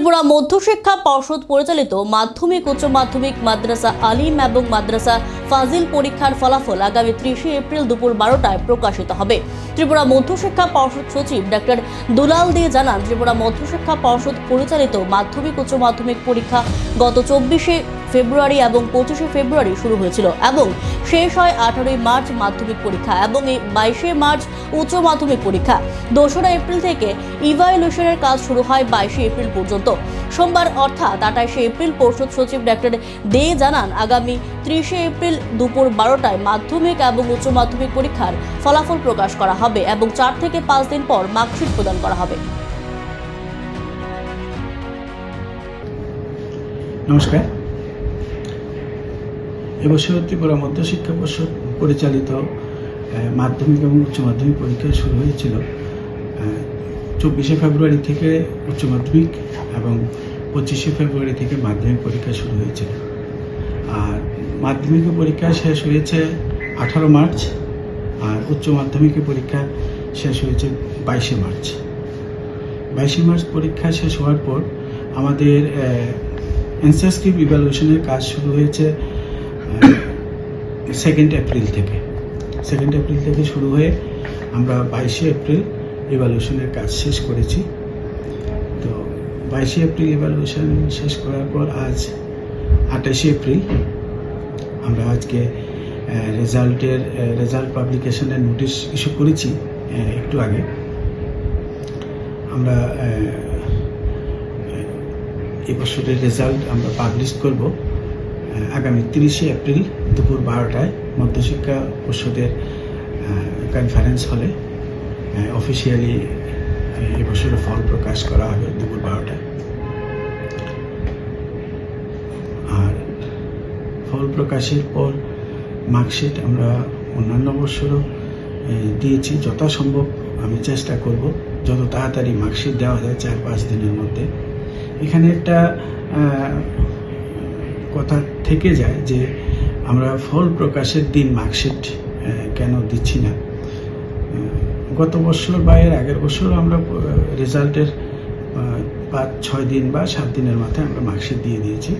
ত্রিপুরা মধ্যশিক্ষা পর্ষদ পরিচালিত মাধ্যমিক, উচ্চ মাধ্যমিক, মাদ্রাসা আলিম এবং মাদ্রাসা ফাজিল পরীক্ষার ফলাফল আগামী ত্রিশে এপ্রিল দুপুর বারোটায় প্রকাশিত হবে। ত্রিপুরা মধ্যশিক্ষা পর্ষদ সচিব ডাক্তার দুলাল দে জানান, ত্রিপুরা মধ্যশিক্ষা পর্ষদ পরিচালিত মাধ্যমিক, উচ্চ মাধ্যমিক পরীক্ষা গত চব্বিশে ফেব্রুয়ারি এবং পঁচিশে ফেব্রুয়ারি শুরু হয়েছিল এবং শেষ হয় আঠারোই মার্চ মাধ্যমিক পরীক্ষা এবং এই বাইশে মার্চ উচ্চ মাধ্যমিক পরীক্ষা। দোসরা এপ্রিল থেকে ইভ্যালুয়েশনের কাজ শুরু হয় বাইশে এপ্রিল পর্যন্ত। সোমবার অর্থাৎ আঠাশে এপ্রিল পর্ষদ সচিব ডক্টর দে জানান, আগামী ত্রিশে এপ্রিল দুপুর বারোটায় মাধ্যমিক এবং উচ্চ মাধ্যমিক পরীক্ষার ফলাফল প্রকাশ করা হবে এবং চার থেকে পাঁচ দিন পর মার্কশিট প্রদান করা হবে। নমস্কার। এবছর ত্রিপুরা মধ্যশিক্ষা পর্ষদ পরিচালিত মাধ্যমিক এবং উচ্চ মাধ্যমিক পরীক্ষা শুরু হয়েছিল। চব্বিশে ফেব্রুয়ারি থেকে উচ্চ মাধ্যমিক এবং পঁচিশে ফেব্রুয়ারি থেকে মাধ্যমিক পরীক্ষা শুরু হয়েছিল। আর মাধ্যমিক পরীক্ষা শেষ হয়েছে আঠারো মার্চ, আর উচ্চ মাধ্যমিকের পরীক্ষা শেষ হয়েছে বাইশে মার্চ। বাইশে মার্চ পরীক্ষা শেষ হওয়ার পর আমাদের অ্যান্সারস্ক্রিপ্ট ইভ্যালুয়েশনের কাজ শুরু হয়েছে সেকেন্ড এপ্রিল থেকে। সেকেন্ড এপ্রিল থেকে শুরু হয়ে আমরা বাইশে এপ্রিল ইভ্যালুয়েশনের কাজ শেষ করেছি। তো বাইশে এপ্রিল ইভ্যালুয়েশন শেষ করার পর আজ আঠাশে এপ্রিল আমরা আজকে রেজাল্টের রেজাল্ট পাবলিকেশনের নোটিশ ইস্যু করেছি একটু আগে। আমরা আহ, এই বছরের রেজাল্ট আমরা পাবলিশ করব। আগামী তিরিশে এপ্রিল দুপুর বারোটায় মধ্যশিক্ষা পর্ষদের কনফারেন্স হলে অফিসিয়ালি এবছরের ফল প্রকাশ করা হবে দুপুর বারোটায়। আর ফল প্রকাশের পর মার্কশিট আমরা অন্যান্য বছরও দিয়েছি। যথাসম্ভব আমি চেষ্টা করব যত তাড়াতাড়ি মার্কশিট দেওয়া যায় চার পাঁচ দিনের মধ্যে। এখানে একটা কথা থেকে যায় যে আমরা ফল প্রকাশের দিন মার্কশিট কেন দিচ্ছি না? গত বছর বা এর আগের বছর আমরা রেজাল্টের পাঁচ, ছয় দিন বা সাত দিনের মাথায় আমরা মার্কশিট দিয়ে দিয়েছি।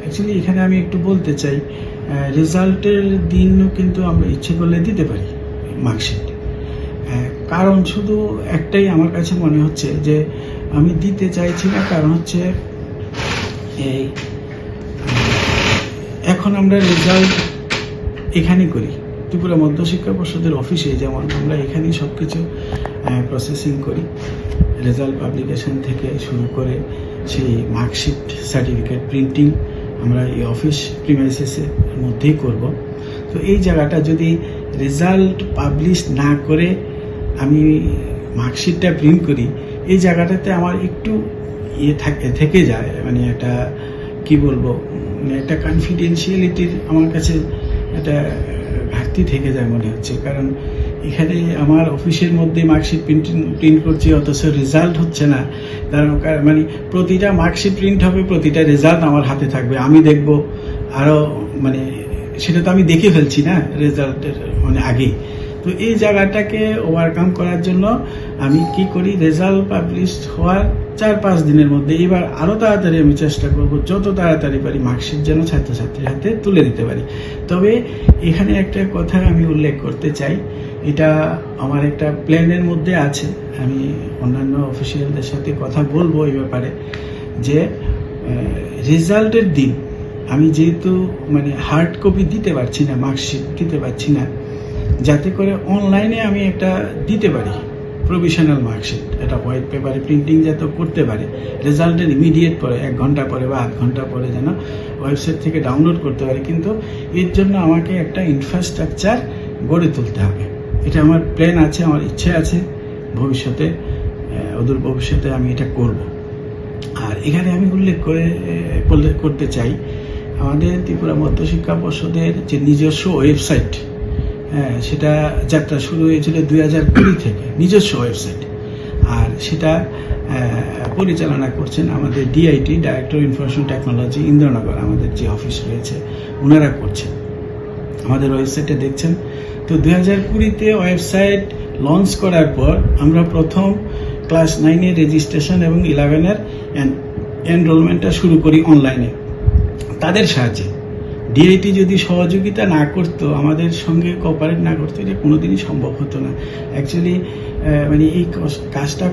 অ্যাকচুয়ালি এখানে আমি একটু বলতে চাই রেজাল্টের দিনও কিন্তু আমরা ইচ্ছে করলে দিতে পারি মার্কশিট। কারণ শুধু একটাই আমার কাছে মনে হচ্ছে যে আমি দিতে চাইছি না, কারণ হচ্ছে এই এখন আমরা রেজাল্ট এখানে করি। ত্রিপুরা মধ্যশিক্ষা পর্ষদের অফিসে যেমন আমরা এখানেই সব কিছু প্রসেসিং করি। রেজাল্ট পাবলিকেশন থেকে শুরু করে সেই মার্কশিট সার্টিফিকেট প্রিন্টিং আমরা এই অফিস প্রিমাইসেসের মধ্যেই করব। তো এই জায়গাটা যদি রেজাল্ট পাবলিশ না করে আমি মার্কশিটটা প্রিন্ট করি, এই জায়গাটাতে আমার একটু ইয়ে থাকে, থেকে যায় মানে একটা কি বলব? একটা কনফিডেন্সিয়ালিটির আমার কাছে একটা ঘাটতি থেকে যায় মনে হচ্ছে। কারণ এখানে আমার অফিসের মধ্যে মার্কশিট প্রিন্টিং প্রিন্ট করছি, অথচ রেজাল্ট হচ্ছে না। তার মানে প্রতিটা মার্কশিট প্রিন্ট হবে, প্রতিটা রেজাল্ট আমার হাতে থাকবে। আমি দেখব আরও মানে সেটা তো আমি দেখে ফেলছি না রেজাল্টের মানে আগেই। তো এই জায়গাটাকে ওভারকাম করার জন্য আমি কি করি? রেজাল্ট পাবলিশ হওয়ার চার পাঁচ দিনের মধ্যে এবার আরও তাড়াতাড়ি আমি চেষ্টা করব, যত তাড়াতাড়ি পারি মার্কশিট যেন ছাত্রছাত্রীর হাতে তুলে দিতে পারি। তবে এখানে একটা কথা আমি উল্লেখ করতে চাই, এটা আমার একটা প্ল্যানের মধ্যে আছে। আমি অন্যান্য অফিসিয়ালদের সাথে কথা বলব এই ব্যাপারে, যে রেজাল্টের দিন আমি যেহেতু মানে হার্ড কপি দিতে পারছি না মার্কশিট দিতে পারছি না যাতে করে অনলাইনে আমি একটা দিতে পারি প্রভিশনাল মার্কশিট এটা হোয়াইট পেপারে প্রিন্টিং যাতে করতে পারে। রেজাল্টের ইমিডিয়েট পরে, এক ঘণ্টা পরে বা আধ ঘণ্টা পরে যেন ওয়েবসাইট থেকে ডাউনলোড করতে পারি। কিন্তু এর জন্য আমাকে একটা ইনফ্রাস্ট্রাকচার গড়ে তুলতে হবে। এটা আমার প্ল্যান আছে, আমার ইচ্ছে আছে। ভবিষ্যতে অদূর ভবিষ্যতে আমি এটা করব। আর এখানে আমি উল্লেখ করে করতে চাই, আমাদের ত্রিপুরা মধ্যশিক্ষা পর্ষদের যে নিজস্ব ওয়েবসাইট হ্যাঁ সেটা যাত্রা শুরু হয়েছিল দুই হাজার কুড়ি থেকে, নিজস্ব ওয়েবসাইট আর সেটা পরিচালনা করছেন আমাদের DIT director information technology Indranagar, আমাদের যে অফিস রয়েছে ওনারা করছেন। আমাদের ওয়েবসাইটে দেখছেন। তো দুই হাজার কুড়িতে ওয়েবসাইট লঞ্চ করার পর আমরা প্রথম ক্লাস নাইনের রেজিস্ট্রেশন এবং ইলেভেনের এনরোলমেন্টটা শুরু করি অনলাইনে তাদের সাহায্যে। ডিআইটি যদি সহযোগিতা না করত, আমাদের সঙ্গে কোঅপারেট না করতো, এটা কোনোদিনই সম্ভব হতো না। অ্যাকচুয়ালি মানে এই কাজটা